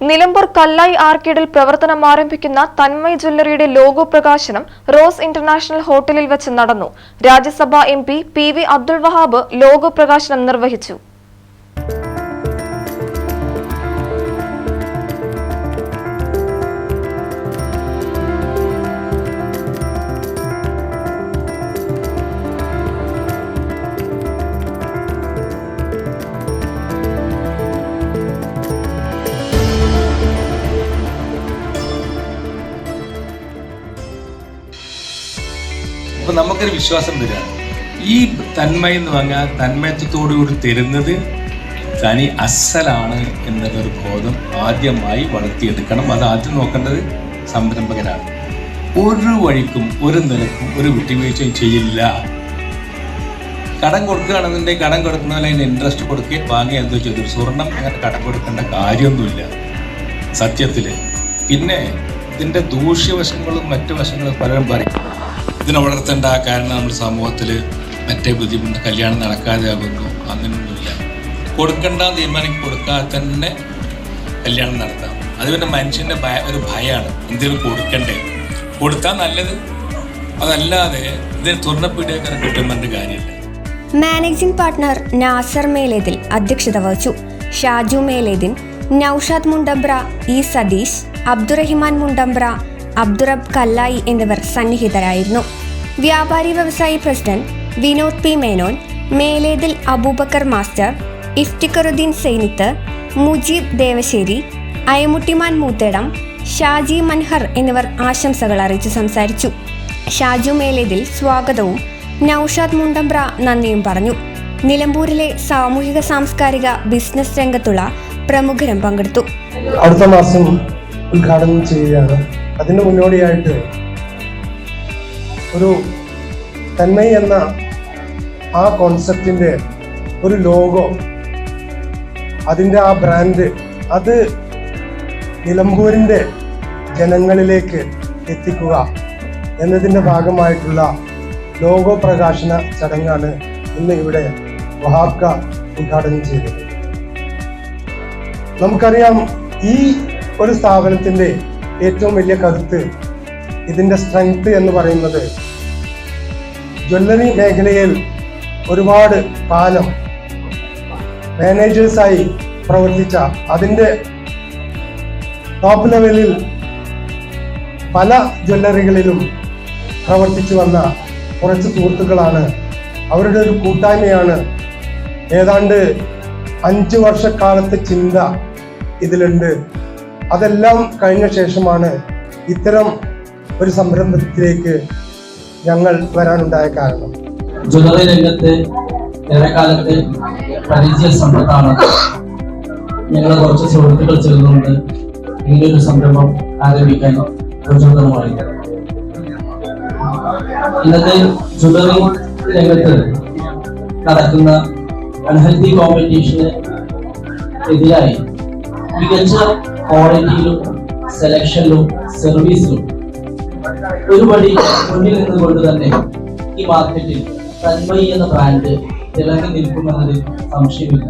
നിലമ്പൂർ കല്ലായി ആർക്കേഡിൽ പ്രവർത്തനം ആരംഭിക്കുന്ന തന്മയ് ജ്വല്ലറിയുടെ ലോഗോ പ്രകാശനം റോസ് ഇന്റർനാഷണൽ ഹോട്ടലിൽ വെച്ച് നടന്നു. Rajya Sabha M P V Abdul Wahab logo പ്രകാശനം നിർവഹിച്ചു. അപ്പൊ നമുക്കൊരു വിശ്വാസം വരിക ഈ തന്മയ എന്ന് പറഞ്ഞാൽ തന്മയത്വത്തോടുകൂടി തരുന്നത് തനി അസലാണ് എന്നുള്ളൊരു ബോധം ആദ്യമായി വളർത്തിയെടുക്കണം. അത് ആദ്യം നോക്കേണ്ടത് സംരംഭകരാണ്. ഒരു വഴിക്കും ഒരു നിലക്കും ഒരു വിട്ടുവീഴ്ചയും ചെയ്യില്ല. കടം കൊടുക്കുകയാണെന്നുണ്ടെങ്കിൽ കടം കൊടുക്കുന്നതിൽ അതിന് ഇൻട്രസ്റ്റ് കൊടുക്കുകയും വാങ്ങുക എന്തോ ചെയ്തു. സ്വർണം അങ്ങനെ കടം കൊടുക്കേണ്ട കാര്യമൊന്നുമില്ല. സത്യത്തിൽ പിന്നെ ഇതിന്റെ ദൂഷ്യവശങ്ങളും മറ്റു വശങ്ങളും പലരും പറയും. ഇതിനെ വളർത്തേണ്ട കാരണം നമ്മൾ സമൂഹത്തിൽ മറ്റേ ബുദ്ധിമുട്ട് കല്യാണം നടക്കാതെ ആകുന്നു അങ്ങനെയൊന്നുമില്ല. കൊടുക്കണ്ട തീരുമാനം കൊടുക്കാതെ തന്നെ കല്യാണം നടത്താം. അത് പിന്നെ മനുഷ്യന്റെ ഭയ ഒരു ഭയമാണ് എന്തെങ്കിലും കൊടുക്കണ്ടേ? കൊടുത്താൽ നല്ലത്. അതല്ലാതെ ഇതിന് തുറന്നപ്പീടിയൊക്കെ പറഞ്ഞിട്ട് കാര്യമില്ല. മാനേജിംഗ് പാർട്ട്ണർ നാസർ മേലേതിൽ അധ്യക്ഷത വഹിച്ചു. ഷാജു മേലേദിൻ നൌഷാദ് മുണ്ടംബ്ര ഇ സതീഷ് അബ്ദുറഹിമാൻ മുണ്ടംബ്ര അബ്ദുറബ് കല്ലായി എന്നിവർ സന്നിഹിതരായിരുന്നു. വ്യാപാരി വ്യവസായി president Vinod P Menon Melethil Abubakar master Iftikharuddin Sainith Mujeeb Devassery Ayamuttiman Moothedam Shaji Manhar എന്നിവർ ആശംസകൾ അറിയിച്ചു സംസാരിച്ചു. ഷാജു മേലേതിൽ സ്വാഗതവും നൌഷാദ് മുണ്ടംബ്ര നന്ദിയും പറഞ്ഞു. നിലമ്പൂരിലെ സാമൂഹിക സാംസ്കാരിക ബിസിനസ് രംഗത്തുള്ള പ്രമുഖരും പങ്കെടുത്തു. അടുത്ത മാസം ഉദ്ഘാടനം ചെയ്യുകയാണ് അതിന് മുന്നോടിയായിട്ട് ഒരു തന്മയി എന്ന ആ കോൺസെപ്റ്റിന്റെ ഒരു ലോഗോ അതിന്റെ ആ ബ്രാൻഡ് അത് നിലമ്പൂരിന്റെ ജനങ്ങളിലേക്ക് എത്തിക്കുക എന്നതിന്റെ ഭാഗമായിട്ടുള്ള ലോഗോ പ്രകാശന ചടങ്ങാണ് ഇന്ന് ഇവിടെ വഹാബ്ക ഉദ്ഘാടനം ചെയ്തത്. നമുക്കറിയാം ഈ ഒരു സ്ഥാപനത്തിന്റെ ഏറ്റവും വലിയ കരുത്ത് ഇതിന്റെ സ്ട്രെങ്ത് എന്ന് പറയുന്നത് ജ്വല്ലറി മേഖലയിൽ ഒരുപാട് കാലം മാനേജേഴ്സായി പ്രവർത്തിച്ച അതിന്റെ ടോപ്പ് ലെവലിൽ പല ജ്വല്ലറികളിലും പ്രവർത്തിച്ചു വന്ന കുറച്ച് സുഹൃത്തുക്കളാണ്. അവരുടെ ഒരു കൂട്ടായ്മയാണ് ഏതാണ്ട് അഞ്ച് വർഷക്കാലത്തെ ചിന്ത ഇതിലുണ്ട്. അതെല്ലാം കഴിഞ്ഞ ശേഷമാണ് ഇത്തരം ഒരു സംരംഭത്തിലേക്ക് ഞങ്ങൾ വരാനുണ്ടായ കാരണം. ജ്വല്ലറി രംഗത്ത് ഏറെക്കാലത്തെ പരിചയ സമ്പത്താണ്. ഞങ്ങൾ കുറച്ച് സുഹൃത്തുക്കൾ ചേർന്നുകൊണ്ട് ഇങ്ങനൊരു സംരംഭം ആരംഭിക്കാൻ പ്രചോദനമായി. ഇന്നത്തെ ജ്വല്ലറി രംഗത്ത് നടക്കുന്ന അൺഹെൽത്തി കോമ്പറ്റീഷന് എതിരായി മികച്ച ക്വാളിറ്റിയിലും സെലക്ഷനിലും സർവീസിലും ഒരുപടി മുന്നിൽ നിന്നുകൊണ്ട് തന്നെ ഈ മാർക്കറ്റിൽ തന്മയി എന്ന ബ്രാൻഡ് തിളങ്ങി നിൽക്കുമെന്നതിൽ സംശയമില്ല.